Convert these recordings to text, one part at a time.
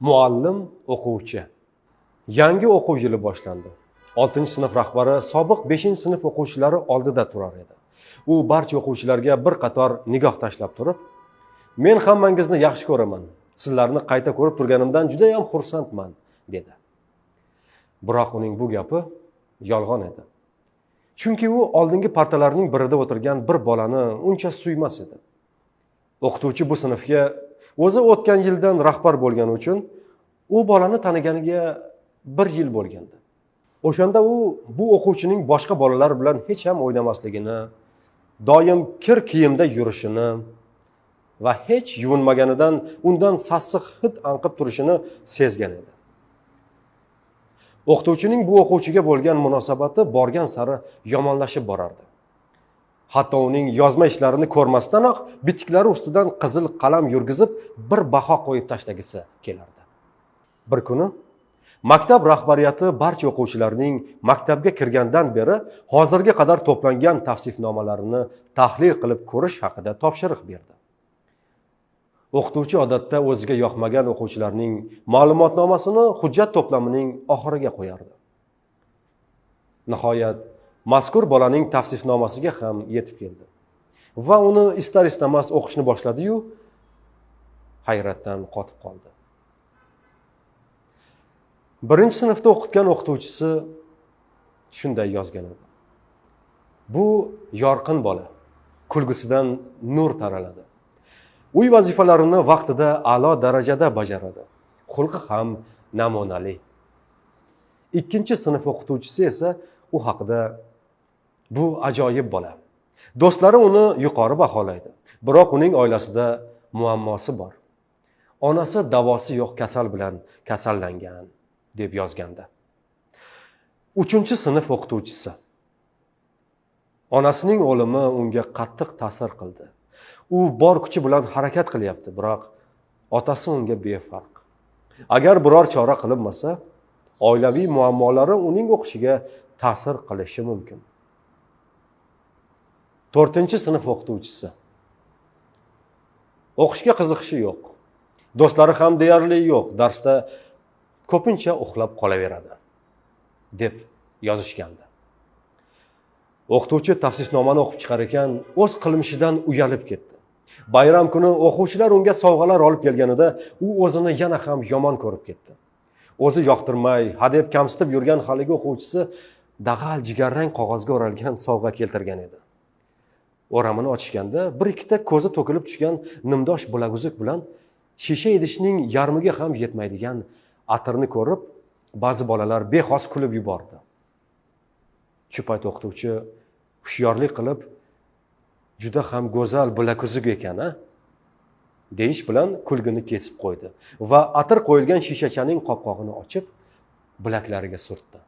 muallim o'quvchi. Yangi o'quv yili boshlandi. Oltinchi sinf rahbari sobiq beshinchi sinf o'quvchilari oldida turar edi. U barcha o'quvchilarga bir qator nigoh tashlab turib men hammangizni yaxshi ko'raman. Sizlarni qayta ko'rib turganimdan judayam xursandman dedi. Biroq uning bu gapi yolg'on edi. Chunki u oldingi partalarning birida o'tirgan bir bolani uncha suymas edi. O'qituvchi bu sinfga o'zi o'tgan yildan rahbar bo'lgani uchun u bolani taniganiga bir yil bo'lgandi. O'shanda u bu o'quvchining boshqa bolalar bilan hech ham o'ynamasligini doim kir kiyimda yurishini va hech yuvinmaganidan undan sassiq hid anqib turishini sezgan edi. O'qituvchining bu o'quvchiga bo'lgan munosabati borgan sari yomonlashib borardi. Hatto uning yozma ishlarini ko'rmasdanoq bitiklari ustidan qizil qalam yurgizib bir baho qo'yib tashlagisi kelardi. Bir kuni maktab rahbariyati barcha o'quvchilarning maktabga kirgandan beri hozirga qadar to'plangan tavsifnomalarini tahlil qilib ko'rish haqida topshiriq berdi. O'qituvchi odatda o'ziga yoqmagan o'quvchilarning ma'lumotnomasini hujjat to'plamining oxiriga qo'yardi. Nihoyat mazkur bolaning tavsifnomasiga ham yetib keldi. Va uni istar istamas o'qishni boshladiyu hayratdan qotib qoldi. Birinchi sinfda o'qitgan o'qituvchisi shunday yozgan edi. Bu yorqin bola kulgisidan nur taraladi. Uy vazifalarini vaqtida a'lo darajada bajaradi. Xulqi ham namunali. Ikkinchi sinf o'qituvchisi esa u haqida bu ajoyib bola. Do'stlari uni yuqori baholaydi. Biroq uning oilasida muammosi bor. Onasi davosi yo'q kasal bilan kasallangan deb yozganda. Uchinchi sinf o'qituvchisi. Onasining o'limi unga qattiq ta'sir qildi. U bor kuchi bilan harakat qilyapti biroq otasi unga befarq. Agar biror chora qilinmasa oilaviy muammolari uning o'qishiga ta'sir qilishi mumkin. To'rtinchi sinf o'qituvchisi. O'qishga qiziqishi yo'q. Do'stlari ham deyarli yo'q. Darsda ko'pincha uxlab qolaveradi deb yozishgandi. O'qituvchi tavsifnomani o'qib chiqar ekan o'z qilmishidan uyalib ketdi. Bayram kuni o'quvchilar unga sovg'alar olib kelganida u o'zini yana ham yomon ko'rib ketdi. O'zi yoqtirmay hadeb kamsitib yurgan haligi o'quvchisi dag'al jigarrang qog'ozga o'ralgan sovg'a keltirgan edi. O'ramini ochishganda bir ikkita ko'zi to'kilib tushgan nimdosh bilaguzuk bilan shisha idishning yarmiga ham yetmaydigan atirni ko'rib ba'zi bolalar bexos kulib yubordi. Shu payt o'qituvchi hushyorlik qilib juda ham go'zal bilaguzuk ekan a? Deyish bilan kulgini kesib qo'ydi va atir qo'yilgan shishachaning qopqog'ini ochib bilaklariga surtdi.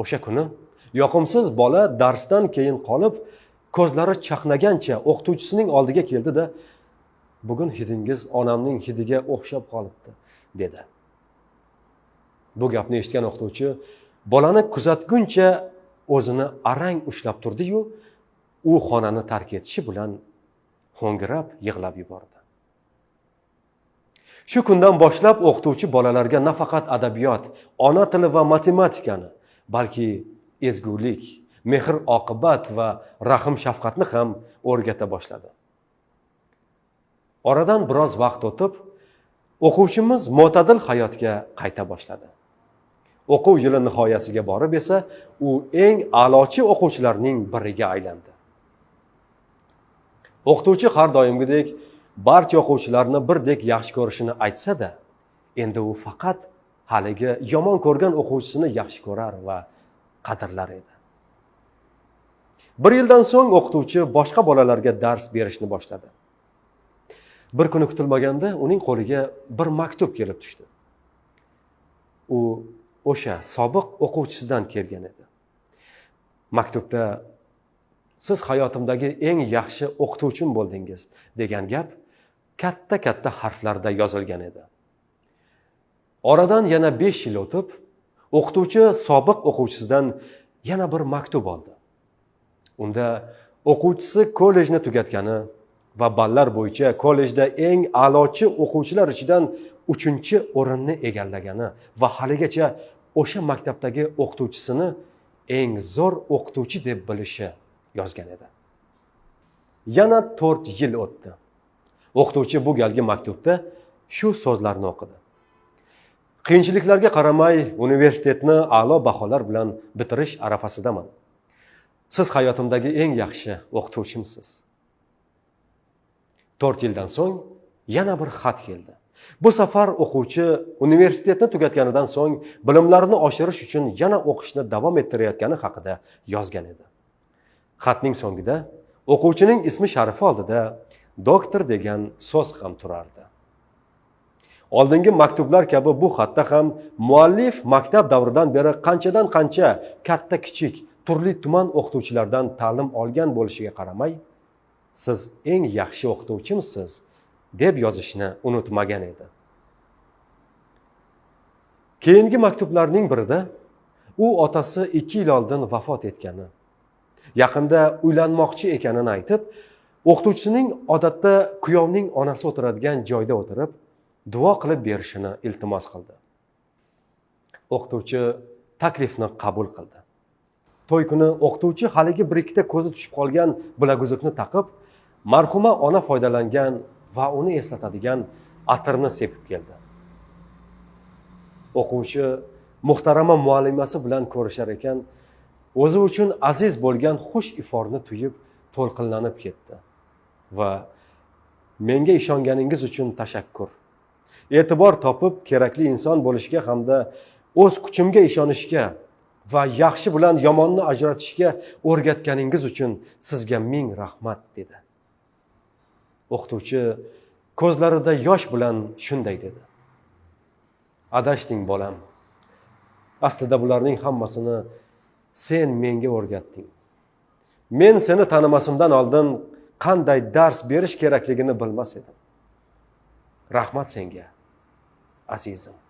O'sha kuni yoqimsiz bola darsdan keyin qolib ko'zlari chaqnagancha o'qituvchisining oldiga keldida bugun hidingiz onamning hidiga o'xshab qolibdi dedi. Bu gapni eshitgan o'qituvchi bolani kuzatguncha o'zini arang ushlab turdiyu u xonani tark etishi bilan ho'ngrab yig'lab yubordi. Shu kundan boshlab o'qituvchi bolalarga nafaqat adabiyot ona tili va matematikani balki ezgulik mehr oqibat va rahm shafqatni ham o'rgata boshladi. Oradan biroz vaqt o'tib o'quvchimiz mo'tadil hayotga qayta boshladi. O'quv yili nihoyasiga borib esa u eng a'lochi o'quvchilarning biriga aylandi. O'qituvchi har doimgidek barcha o'quvchilarni birdek yaxshi ko'rishini aytsa-da, endi u faqat haligi yomon ko'rgan o'quvchisini yaxshi ko'rar va qadrlar edi. Bir yildan so'ng o'qituvchi boshqa bolalarga dars berishni boshladi. Bir kuni kutilmaganda uning qo'liga bir maktub kelib tushdi. U o'sha sobiq o'quvchisidan kelgan edi. Maktubda siz hayotimdagi eng yaxshi o'qituvchim bo'ldingiz degan gap katta katta harflarda yozilgan edi oradan yana besh yil o'tib o'qituvchi sobiq o'quvchisidan yana bir maktub oldi. Unda o'quvchisi kollejni tugatgani va ballar bo'yicha kollejda eng a'lochi o'quvchilar ichidan uchinchi o'rinni egallagani va haligacha o'sha maktabdagi o'qituvchisini eng zo'r o'qituvchi deb bilishi yozgan edi. Yana to'rt yil o'tdi. O'qituvchi bu galgi maktubda shu so'zlarni o'qidi. Qiyinchiliklarga qaramay universitetni a'lo baholar bilan bitirish arafasidaman. Siz hayotimdagi eng yaxshi o'qituvchimsiz to'rt yildan so'ng yana bir xat keldi. Bu safar o'quvchi universitetni tugatganidan so'ng bilimlarini oshirish uchun yana o'qishni davom ettirayotgani haqida yozgan edi. Xatning so'ngida o'quvchining ismi sharifi oldida doktor degan so'z ham turardi. Oldingi maktublar kabi bu xatda ham muallif maktab davridan beri qanchadan qancha katta kichik turli tuman o'qituvchilardan ta'lim olgan bo'lishiga qaramay siz eng yaxshi o'qituvchimsiz deb yozishni unutmagan edi. Keyingi maktublarning birida u otasi ikki yil oldin vafot etgani yaqinda uylanmoqchi ekanini aytib o'qituvchining odatda kuyovning onasi o'tiradigan joyda o'tirib duo qilib berishini iltimos qildi. O'qituvchi taklifni qabul qildi. To'y kuni o'qituvchi haligi bir ikkita ko'zi tushib qolgan bilaguzukni taqib marhuma ona foydalangan va uni eslatadigan atirni sepib keldi. O'quvchi muhtarama muallimasi bilan ko'rishar ekan o'zi uchun aziz bo'lgan xush iforni tuyib to'lqinlanib ketdi. Va menga ishonganingiz uchun tashakkur. E'tibor topib kerakli inson bo'lishga hamda o'z kuchimga ishonishga va yaxshi bilan yomonni ajratishga o'rgatganingiz uchun sizga ming rahmat dedi. O'qituvchi ko'zlarida yosh bilan shunday dedi. Adashding bolam. Aslida bularning hammasini sen menga o'rgatding. Men seni tanimasimdan oldin qanday dars berish kerakligini bilmas edim. Rahmat senga. Aziza.